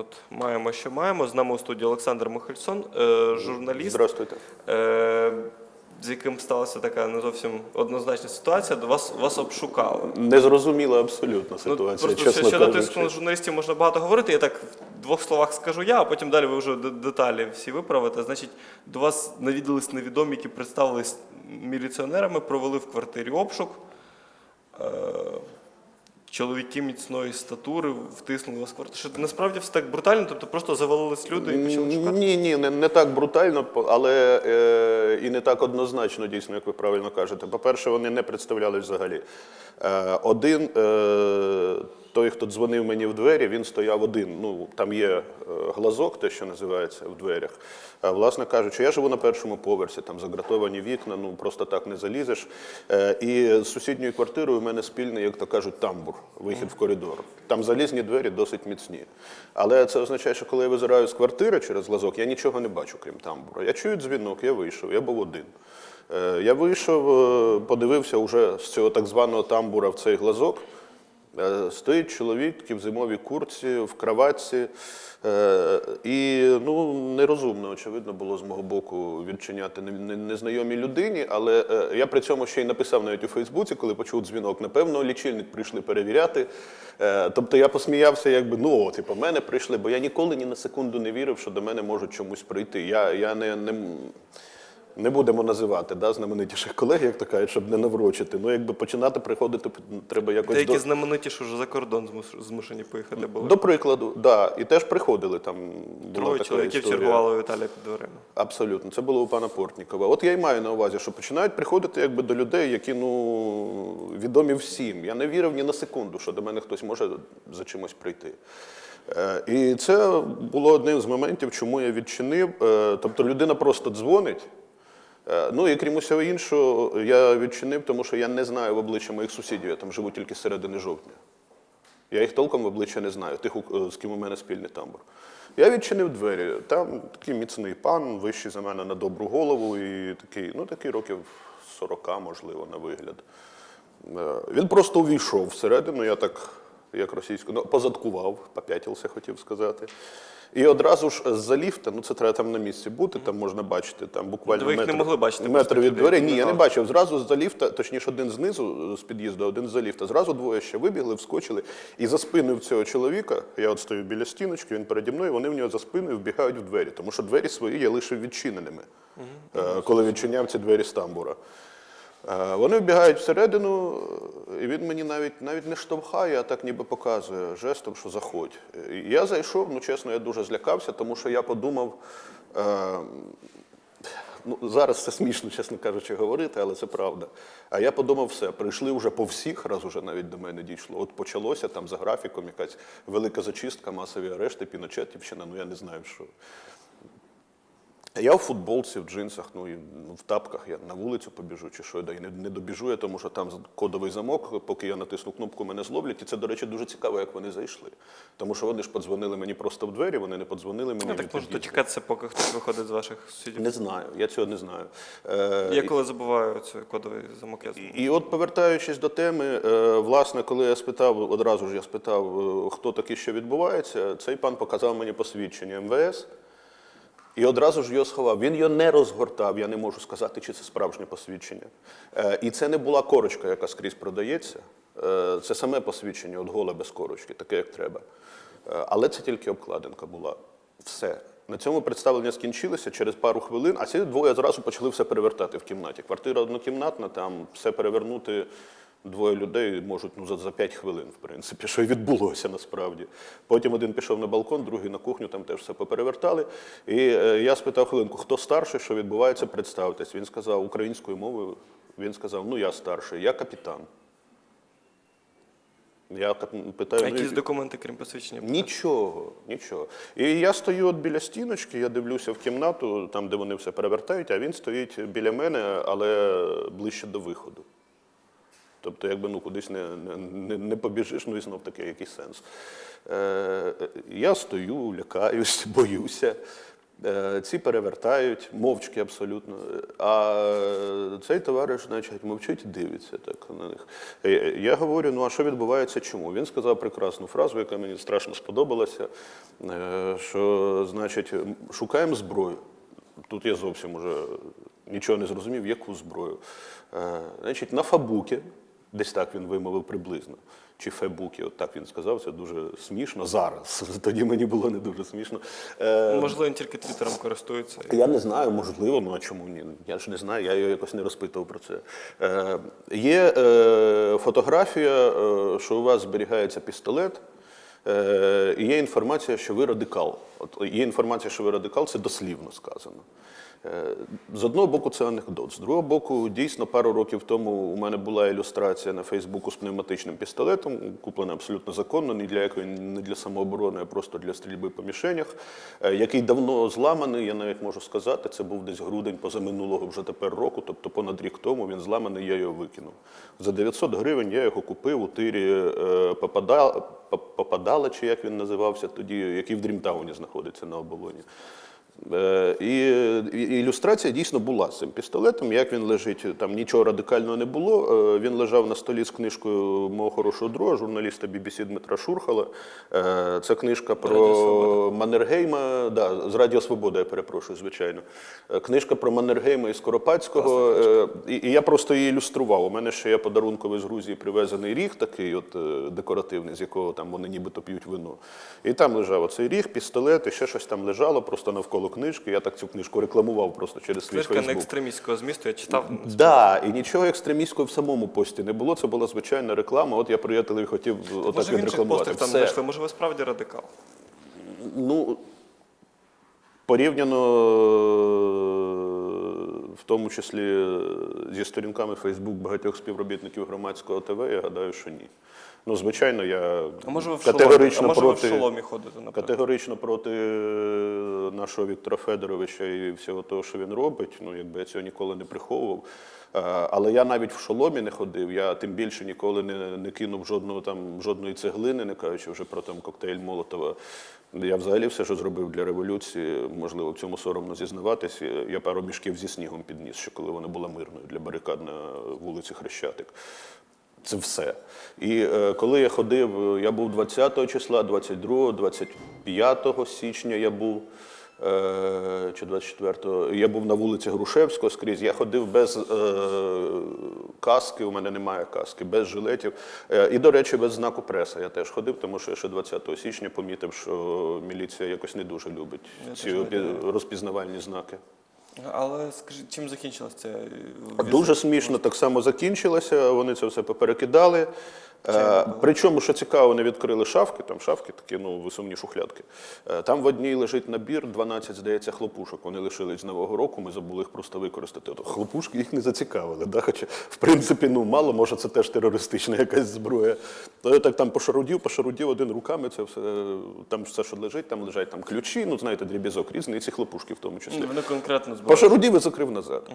От маємо, що маємо. З нами у студії Олександр Михальсон, е, журналіст, Здравствуйте. е, з яким сталася така не зовсім однозначна ситуація. До вас вас обшукали. Незрозуміла абсолютно Ну, ситуація, просто чесно щодо тиску на журналістів можна багато говорити. Я так в двох словах скажу я, а потім далі ви вже деталі всі виправите. Значить, до вас навідались невідомі, які представились міліціонерами, провели в квартирі обшук. Чоловіки міцної статури втиснули вас в квартиру. Що насправді все так брутально, тобто просто завалились люди і почали шукати. Ні, ні, не, не так брутально, але е, і не так однозначно, дійсно, як ви правильно кажете. По-перше, вони не представляли взагалі. Е, один, е, той, хто дзвонив мені в двері, він стояв один. Ну, там є е, глазок, те, що називається в дверях. А, власне кажучи, я живу на першому поверсі, там загратовані вікна, ну просто так не залізеш. Е, і з сусідньою квартирою у мене спільний, як то кажуть, тамбур, вихід в коридор. Там залізні двері досить міцні. Але це означає, що коли я визираю з квартири через глазок, я нічого не бачу, крім тамбура. Я чую дзвінок, я вийшов, я був один. Е, Я вийшов, е, подивився вже з цього так званого тамбура в цей глазок. Е, Стоїть чоловік в зимовій куртці, в краватці. Е, І ну, нерозумно, очевидно, було з мого боку відчиняти не- не- незнайомій людині. Але е, я при цьому ще й написав навіть у Фейсбуці, коли почув дзвінок. Напевно, лічильник прийшли перевіряти. Тобто я посміявся, якби ну, типу, мене прийшли, бо я ніколи ні на секунду не вірив, що до мене можуть чомусь прийти. Я, я не. не не будемо називати да, знаменитіших колег, як то кажуть, щоб не наврочити. Ну, якби починати приходити треба якось Деякі до, знамениті, що вже за кордон змушені поїхати були. до прикладу. Да, і теж приходили там. Троє чоловіків чергували Віталія під дверима. Абсолютно, це було у пана Портнікова. От я й маю на увазі, що починають приходити якби до людей, які ну відомі всім. Я не вірив ні на секунду, що до мене хтось може за чимось прийти. Е, І це було одним з моментів, чому я відчинив. Е, Тобто людина просто дзвонить. Е, Ну і крім усього іншого, я відчинив, тому що я не знаю в обличчя моїх сусідів, я там живу тільки середини жовтня. Я їх толком в обличчя не знаю, тих, з ким у мене спільний тамбур. Я відчинив двері. Там такий міцний пан, вищий за мене на добру голову, і такий, ну такий років 40, можливо, на вигляд. Е, Він просто увійшов всередину, я так, як російською, ну, позадкував, попятився, хотів сказати. І одразу ж з-за ліфта, ну це треба там на місці бути, там можна бачити, там буквально Ви їх не могли бачити, метр від дверей. Ні, я не бачив. Зразу з-за ліфта, точніше, один знизу з під'їзду, один з-за ліфта. Зразу двоє ще вибігли, вскочили. І за спиною цього чоловіка, я от стою біля стіночки, він переді мною, вони в нього за спиною вбігають в двері, тому що двері свої я лишив відчиненими, е, коли відчиняв ці двері з тамбура. Е, Вони вбігають всередину, і він мені навіть навіть не штовхає, а так ніби показує жестом, що заходь. Я зайшов, ну чесно, я дуже злякався, тому що я подумав. Е, Ну, зараз це смішно, чесно кажучи, говорити, але це правда. А я подумав, все, прийшли вже по всіх, раз уже навіть до мене дійшло. От почалося там за графіком якась велика зачистка, масові арешти, піночетівщина, ну я не знаю, що. Я в футболці, в джинсах, ну і ну, в тапках я на вулицю побіжу чи що, да, і не, не добіжу я, тому що там кодовий замок, поки я натисну кнопку, мене зловлять. І це, до речі, дуже цікаво, як вони зайшли. Тому що вони ж подзвонили мені просто в двері, вони не подзвонили мені. Ну, від так може під'їзду. дочекатися, поки хтось виходить з ваших сусідів. Не знаю, я цього не знаю. Е, Я коли забуваю цей кодовий замок, я знаю. і от повертаючись до теми, е, власне, коли я спитав, одразу ж я спитав, е, хто такий, що відбувається, цей пан показав мені посвідчення МВС і одразу ж його сховав. Він його не розгортав, я не можу сказати, чи це справжнє посвідчення. Е, І це не була корочка, яка скрізь продається. Е, Це саме посвідчення, от голе без корочки, таке, як треба. Е, Але це тільки обкладинка була. Все. На цьому представлення скінчилося через пару хвилин, а ці двоє зразу почали все перевертати в кімнаті. Квартира однокімнатна, там все перевернути двоє людей можуть ну, за, за 5 хвилин, в принципі, що і відбулося насправді. Потім один пішов на балкон, другий на кухню, там теж все поперевертали. І е, я спитав хвилинку, хто старший, що відбувається, представтесь. Він сказав українською мовою. Він сказав: ну я старший, я капітан. Я питаю, А ну, якісь і- документи, крім посвідчення? Нічого, нічого. І я стою от біля стіночки, я дивлюся в кімнату, там, де вони все перевертають, а він стоїть біля мене, але ближче до виходу. Тобто, якби ну, кудись не, не, не, побіжиш, ну і знов таки якийсь сенс. Е, я стою, лякаюсь, боюся. Е, Ці перевертають, мовчки абсолютно. А е, цей товариш, значить, мовчить і дивиться так на них. Е, Я говорю: ну а що відбувається? Чому? Він сказав прекрасну фразу, яка мені страшно сподобалася. е, Що, значить, шукаємо зброю. Тут я зовсім уже нічого не зрозумів, яку зброю. Е, Значить, на Фабуки, десь так він вимовив приблизно. Чи Фебуки, от так він сказав, це дуже смішно зараз. Тоді мені було не дуже смішно. Е, Можливо, він тільки твіттером користується. я не знаю, можливо, ну а чому ні? Я ж не знаю, я його якось не розпитував про це. Е, є е, фотографія, що у вас зберігається пістолет, е, і є інформація, що ви радикал. От є інформація, що ви радикал, це дослівно сказано. Е, З одного боку, це анекдот. З другого боку, дійсно, пару років тому у мене була ілюстрація на Фейсбуку з пневматичним пістолетом, куплена абсолютно законно, ні для якої не для самооборони, а просто для стрільби по мішенях, е, який давно зламаний. Я навіть можу сказати, це був десь грудень позаминулого вже тепер року, тобто понад рік тому він зламаний, я його викинув. За 900 гривень я його купив у тирі е, Попада- Попадала, чи як він називався тоді, який в Дрімтауні знаходиться на оболоні. Е, І, ілюстрація дійсно була з цим пістолетом. Як він лежить, там нічого радикального не було. Е, Він лежав на столі з книжкою мого хорошого друга, журналіста BBC Дмитра Шурхала. Е, Це книжка про. Маннергейма, да, з Радіо Свобода, я перепрошую, звичайно. Книжка про Маннергейма і Скоропадського. І, і я просто її ілюстрував. У мене ще є подарунковий з Грузії привезений ріг, такий от декоративний, з якого там вони нібито п'ють вино. І там лежав оцей ріг, пістолет, і ще щось там лежало просто навколо книжки. Я так цю книжку рекламував просто через свій Книжка не екстремістського змісту, я читав. Да, і нічого екстремістського в самому пості не було. Це була звичайна реклама. От я приятелеві хотів отак Може, відрекламувати. там знайшли, може, ви справді радикал. Ну, порівняно е, в тому числі зі сторінками Фейсбук багатьох співробітників громадського ТВ, я гадаю, що ні. Ну, звичайно, я А може ви в шоломі, а може ви в шоломі ходите, наприклад? Категорично проти е, нашого Віктора Федоровича і всього того, що він робить. Ну, якби я цього ніколи не приховував. Е, Але я навіть в шоломі не ходив. Я тим більше ніколи не, не кинув жодного там жодної цеглини, не кажучи вже про там коктейль Молотова. Я взагалі все, що зробив для революції, можливо, в цьому соромно зізнаватися. Я пару мішків зі снігом підніс, ще коли вона була мирною для барикад на вулиці Хрещатик. Це все. І е, коли я ходив, е, я був 20 числа, 22, 25 січня я був. е, Чи 24-го, я був на вулиці Грушевського скрізь. Я ходив без е, каски, у мене немає каски, без жилетів. Е, і, до речі, без знаку преса я теж ходив, тому що я ще 20 січня помітив, що міліція якось не дуже любить ці розпізнавальні знаки. Але скажіть, чим закінчилася це? е, Дуже смішно так само закінчилося. Вони це все поперекидали. Е, причому, що цікаво, вони відкрили шафки, там шафки такі, ну, висумні шухлядки. Е, там в одній лежить набір, 12, здається, хлопушок. Вони лишились з Нового року, ми забули їх просто використати. От, хлопушки їх не зацікавили. Да? Хоча, в принципі, ну, мало, може, це теж терористична якась зброя. То я так там пошарудів, пошарудів один руками, це все, там все, що лежить, там лежать там ключі, ну, знаєте, дріб'язок різний, і ці хлопушки в тому числі. Ну, Вони конкретно збирають. Пошарудів і закрив назад.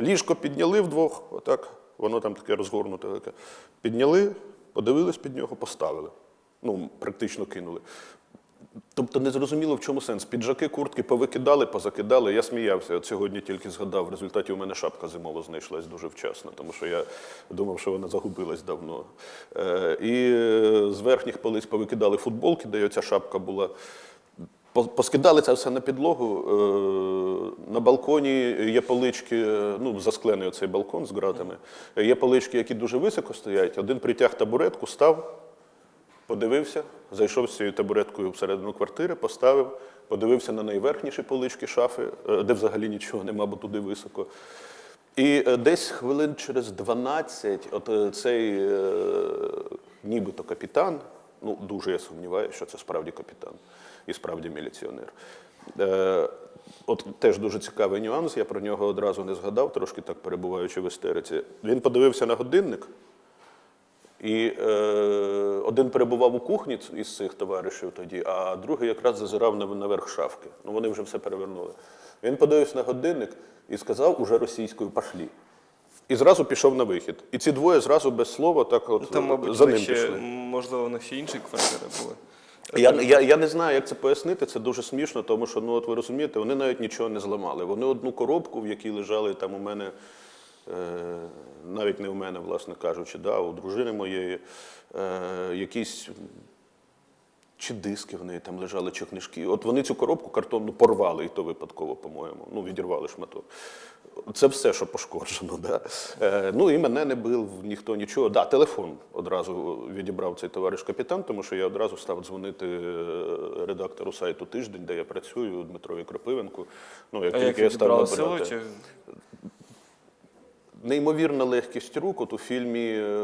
Ліжко підняли вдвох, отак, воно там таке розгорнуте. Таке. Підняли, подивились під нього, поставили. Ну, практично кинули. Тобто не зрозуміло, в чому сенс. Піджаки, куртки повикидали, позакидали. Я сміявся. От сьогодні тільки згадав. В результаті у мене шапка зимова знайшлась дуже вчасно, тому що я думав, що вона загубилась давно. Е, і е, з верхніх полиць повикидали футболки, де оця шапка була. По- Поскидали це все на підлогу. Е, На балконі є полички, ну, засклений оцей балкон з ґратами. Є полички, які дуже високо стоять. Один притяг табуретку, став, подивився, зайшов з цією табуреткою всередину квартири, поставив, подивився на найверхніші полички шафи, е, де взагалі нічого нема, бо туди високо. І е, десь хвилин через 12 от цей нібито капітан, ну дуже я сумніваюся, що це справді капітан і справді міліціонер. Е, От теж дуже цікавий нюанс, я про нього одразу не згадав, трошки так перебуваючи в істериці. Він подивився на годинник, і е, один перебував у кухні із цих товаришів тоді, а другий якраз зазирав наверх шафки. Ну вони вже все перевернули. Він подивився на годинник і сказав уже російською пошлі. І зразу пішов на вихід. І ці двоє зразу без слова так от Там, мабуть, за ним ще, пішли. можливо, у них ще інші квартири були. Я, я, я не знаю, як це пояснити. Це дуже смішно, тому що ну от ви розумієте, вони навіть нічого не зламали. Вони одну коробку, в якій лежали там у мене, е, навіть не у мене, власне кажучи, да, у дружини моєї, е, якісь чи диски в неї там лежали, чи книжки. От вони цю коробку картонну порвали, і то випадково, по-моєму. Ну, відірвали шматок. Це все, що пошкоджено. Да? Е, ну і мене не бив ніхто нічого. Да, телефон одразу відібрав цей товариш капітан, тому що я одразу став дзвонити е, редактору сайту тиждень, де я працюю, Дмитрові Кропивенку. Ну, як А тільки як я став набирати. силу? Чи... Неймовірна легкість рук. От у фільмі е,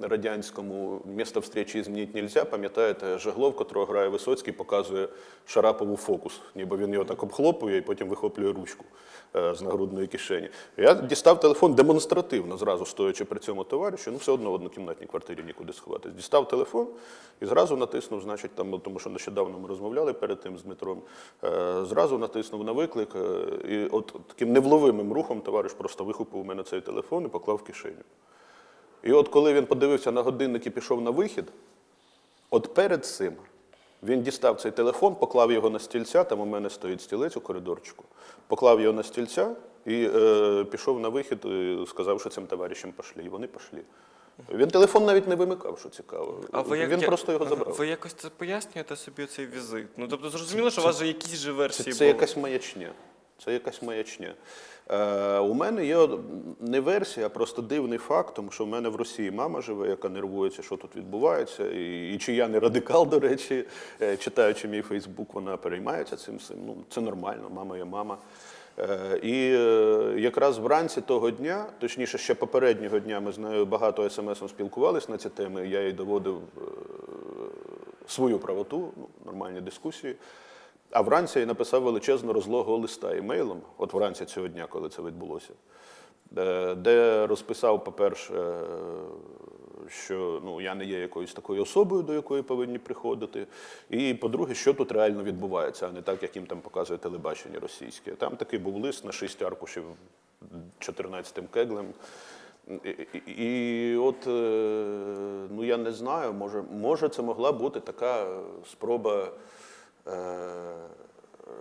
радянському «Місто встречі змінити нельзя, пам'ятаєте, Жеглов, котрого грає Висоцький, показує Шарапову фокус, ніби він його так обхлопує і потім вихоплює ручку е, з нагрудної кишені. Я дістав телефон демонстративно, зразу стоячи при цьому товаришу, ну все одно в однокімнатній квартирі нікуди сховатись. Дістав телефон і зразу натиснув, значить, там, тому що нещодавно ми розмовляли перед тим з Дмитром, е, зразу натиснув на виклик, е, і от таким невловимим рухом товариш просто вихопив у мене цей телефон і поклав в кишеню. І от коли він подивився на годинник і пішов на вихід, от перед цим він дістав цей телефон, поклав його на стільця, там у мене стоїть стілець у коридорчику, поклав його на стільця і е, пішов на вихід, сказав, що цим товаришам пішли. І вони пішли. Він телефон навіть не вимикав, що цікаво. А ви як, він як- просто його забрав. Ви якось це пояснюєте собі цей візит? Ну тобто зрозуміло, що у вас же якісь же Це, версії це були. якась маячня. Це якась маячня. Е, у мене є не версія, а просто дивний факт, тому що в мене в Росії мама живе, яка нервується, що тут відбувається. І, і чи я не радикал, до речі, е, читаючи мій Фейсбук, вона переймається цим всім. Ну, це нормально, мама є мама. Е, І е, якраз вранці того дня, точніше, ще попереднього дня, ми з нею багато смс-ом спілкувалися на ці теми. Я їй доводив е, свою правоту, ну, нормальні дискусії. А вранці я написав величезно розлогого листа імейлом, от вранці цього дня, коли це відбулося, де, де розписав, по-перше, е, що ну, я не є якоюсь такою особою, до якої повинні приходити. І по-друге, що тут реально відбувається, а не так, як їм там показує телебачення російське. Там такий був лист на шість аркушів 14 кеглем. І, і, і от, е, ну я не знаю, може, може це могла бути така спроба е,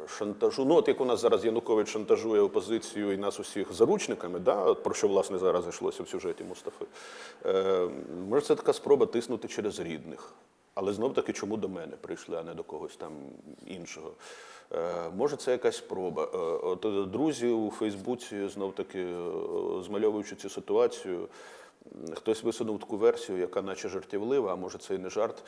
шантажу. Ну, от як у нас зараз Янукович шантажує опозицію і нас усіх заручниками, да, про що власне зараз йшлося в сюжеті Мустафи. Е, може, це така спроба тиснути через рідних. Але знов таки, чому до мене прийшли, а не до когось там іншого. Е, може, це якась спроба. Е, от е, друзі у Фейсбуці знов таки, е, змальовуючи цю ситуацію, хтось висунув таку версію, яка наче жартівлива, а може це і не жарт.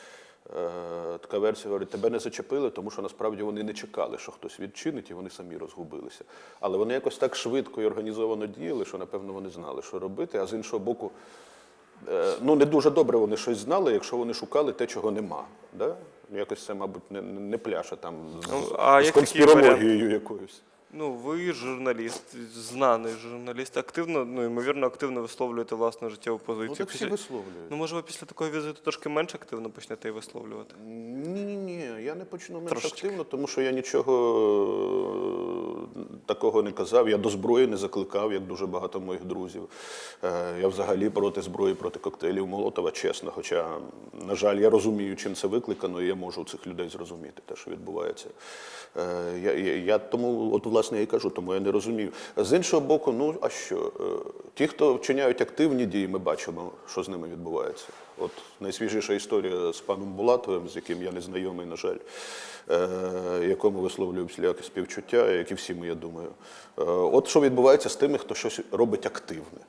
Е, Така версія говорить, тебе не зачепили, тому що насправді вони не чекали, що хтось відчинить, і вони самі розгубилися. Але вони якось так швидко і організовано діяли, що напевно вони знали, що робити. А з іншого боку, Е, ну не дуже добре вони щось знали, якщо вони шукали те, чого нема. Да? Якось це, мабуть, не, не пляше там з, Ну, а з конспірологією якоюсь. Ну, ви журналіст, знаний журналіст, активно, ну, ймовірно, активно висловлюєте власну життєву позицію. Ну так всі Після- висловлюють. Ну, може, ви після такого візиту трошки менш активно почнете і висловлювати? Ні, ні, ні, я не почну менш Трошечки. активно, тому що я нічого такого не казав. Я до зброї не закликав, як дуже багато моїх друзів. Е, Я взагалі проти зброї, проти коктейлів Молотова, чесно. Хоча, на жаль, я розумію, чим це викликано, і я можу цих людей зрозуміти, те, що відбувається. Е, Я, я, я тому, от власне, я і кажу, тому я не розумію. З іншого боку, ну а що? Е, Ті, хто вчиняють активні дії, ми бачимо, що з ними відбувається. От найсвіжіша історія з паном Булатовим, з яким я не знайомий, на жаль, е, якому висловлюю всіляке співчуття, як і всі ми, я думаю. Е, От що відбувається з тими, хто щось робить активне.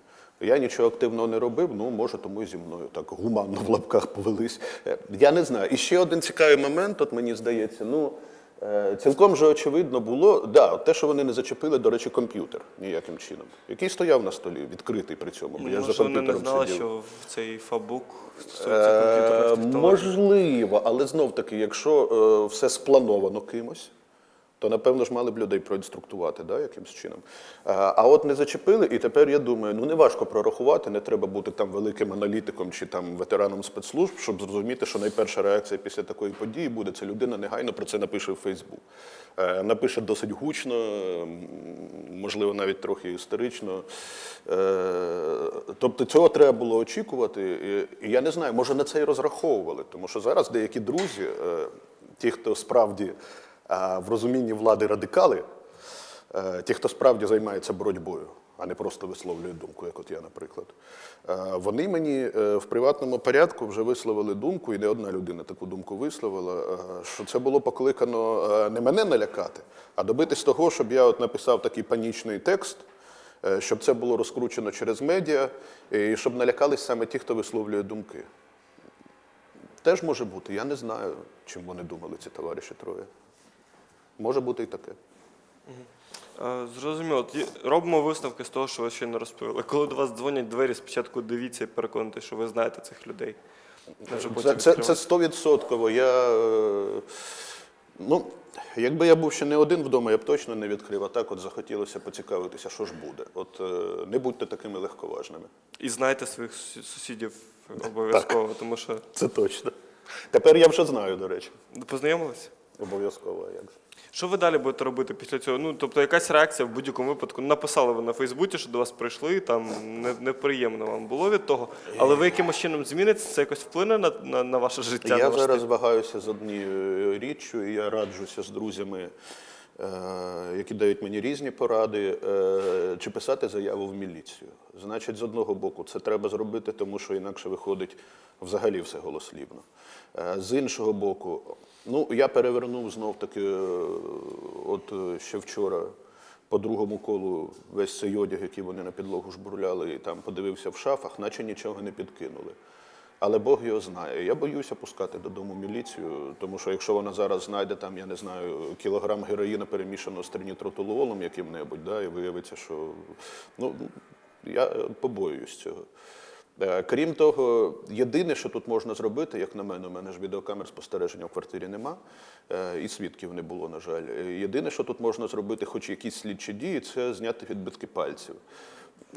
Я нічого активного не робив, ну може, тому і зі мною так гуманно в лапках повелись. Е, Я не знаю. І ще один цікавий момент, от мені здається, ну. Е, Цілком же очевидно було, да, те, що вони не зачепили, до речі, комп'ютер ніяким чином, який стояв на столі, відкритий при цьому. Бо я за комп'ютером вони не знали, сидів. що в цей фабук стосується комп'ютерних Е, технологій? Можливо, але знов таки, якщо е, все сплановано кимось, то напевно ж мали б людей проінструктувати да, якимось чином. Е, А от не зачепили, і тепер я думаю, ну не важко прорахувати, не треба бути там великим аналітиком чи там ветераном спецслужб, щоб зрозуміти, що найперша реакція після такої події буде це людина негайно про це напише в Фейсбук. Е, Напише досить гучно, можливо, навіть трохи істерично. Е, Тобто цього треба було очікувати. І- я не знаю, може на це і розраховували, тому що зараз деякі друзі, ті, хто справді а, в розумінні влади радикали, е, ті, хто справді займається боротьбою, а не просто висловлює думку, як от я, наприклад, е, вони мені е, в приватному порядку вже висловили думку, і не одна людина таку думку висловила, що це було покликано не мене налякати, а добитись того, щоб я от написав такий панічний текст. Щоб це було розкручено через медіа, і щоб налякались саме ті, хто висловлює думки. Теж може бути. Я не знаю, чим вони думали, ці товариші троє. Може бути і таке. Е, Зрозуміло. Робимо висновки з того, що ви ще не розповіли. Коли до вас дзвонять двері, спочатку дивіться і переконуйтесь, що ви знаєте цих людей. Це, це, це відкривайте. стовідсотково. Я, е, ну, якби я був ще не один вдома, я б точно не відкрив. А так от захотілося поцікавитися, що ж буде. От е, не будьте такими легковажними. І знайте своїх сусідів обов'язково, тому що Це точно. Тепер я вже знаю, до речі. познайомилися. Обов'язково. Як же. Що ви далі будете робити після цього? Ну, тобто, якась реакція в будь-якому випадку. Написали ви на Фейсбуці, що до вас прийшли, там не- неприємно вам було від того. Але ви якимось чином змінитеся, це якось вплине на, на, на ваше життя? Я ваш зараз з однією річчю, і я раджуся з друзями, е, які дають мені різні поради, е, чи писати заяву в міліцію. Значить, з одного боку, це треба зробити, тому що інакше виходить взагалі все голослівно. Е, З іншого боку, ну я перевернув знов таки, е, от е, ще вчора. По другому колу весь цей одяг, який вони на підлогу жбурляли, і там подивився в шафах, наче нічого не підкинули. Але Бог його знає. Я боюся пускати додому міліцію, тому що якщо вона зараз знайде там, я не знаю, кілограм героїна перемішаного з тринітротлуолом яким-небудь, да, і виявиться, що ну, я побоююсь цього. Е, Крім того, єдине, що тут можна зробити, як на мене, у мене ж відеокамер спостереження в квартирі нема, е, і свідків не було, на жаль. Е, Єдине, що тут можна зробити, хоч якісь слідчі дії, це зняти відбитки пальців.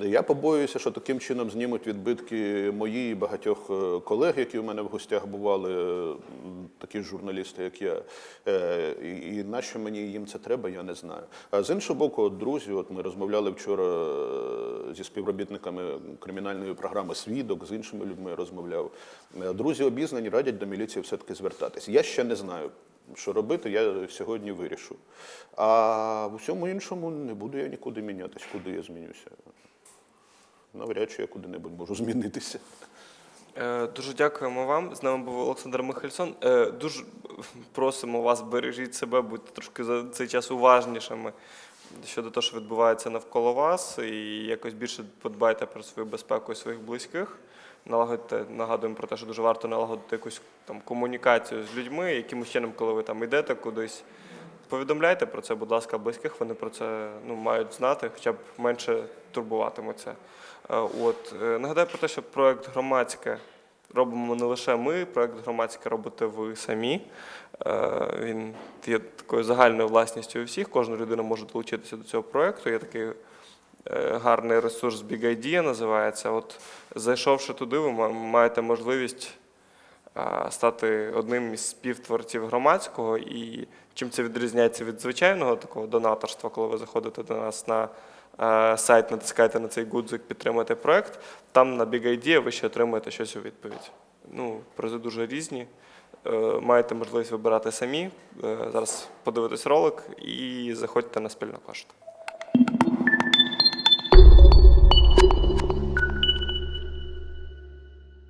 Я побоююся, що таким чином знімуть відбитки мої і багатьох е, колег, які у мене в гостях бували, е, такі журналісти, як я. Е, І нащо мені їм це треба, я не знаю. А з іншого боку, от друзі, от ми розмовляли вчора зі співробітниками кримінальної програми Свідок, з іншими людьми розмовляв. Друзі обізнані, радять до міліції все-таки звертатись. Я ще не знаю. Що робити, я сьогодні вирішу. А в усьому іншому не буду я нікуди мінятись, куди я змінюся. Навряд чи я куди-небудь можу змінитися. Е, Дуже дякуємо вам. З нами був Олександр Михальсон. Е, Дуже просимо вас, бережіть себе, будьте трошки за цей час уважнішими щодо того, що відбувається навколо вас, і якось більше подбайте про свою безпеку і своїх близьких. Налагодьте, нагадуємо про те, що дуже варто налагодити якусь там комунікацію з людьми, якимось чином, коли ви там йдете кудись. Повідомляйте про це, будь ласка, близьких. Вони про це ну, мають знати, хоча б менше турбуватимуться. Е, От е, нагадаю про те, що проект громадське робимо не лише ми. Проект громадське робите ви самі. Е, Він є такою загальною власністю у всіх. Кожна людина може долучитися до цього проекту. Є такий гарний ресурс Big Idea називається. От зайшовши туди, ви маєте можливість стати одним із співтворців громадського. І чим це відрізняється від звичайного такого донаторства, коли ви заходите до нас на сайт, натискаєте на цей гудзик, підтримуєте проект, там на Big Idea ви ще отримуєте щось у відповідь. Ну, призи дуже різні. Е, Маєте можливість вибирати самі. Е, Зараз подивитись ролик і заходьте на спільну кошти.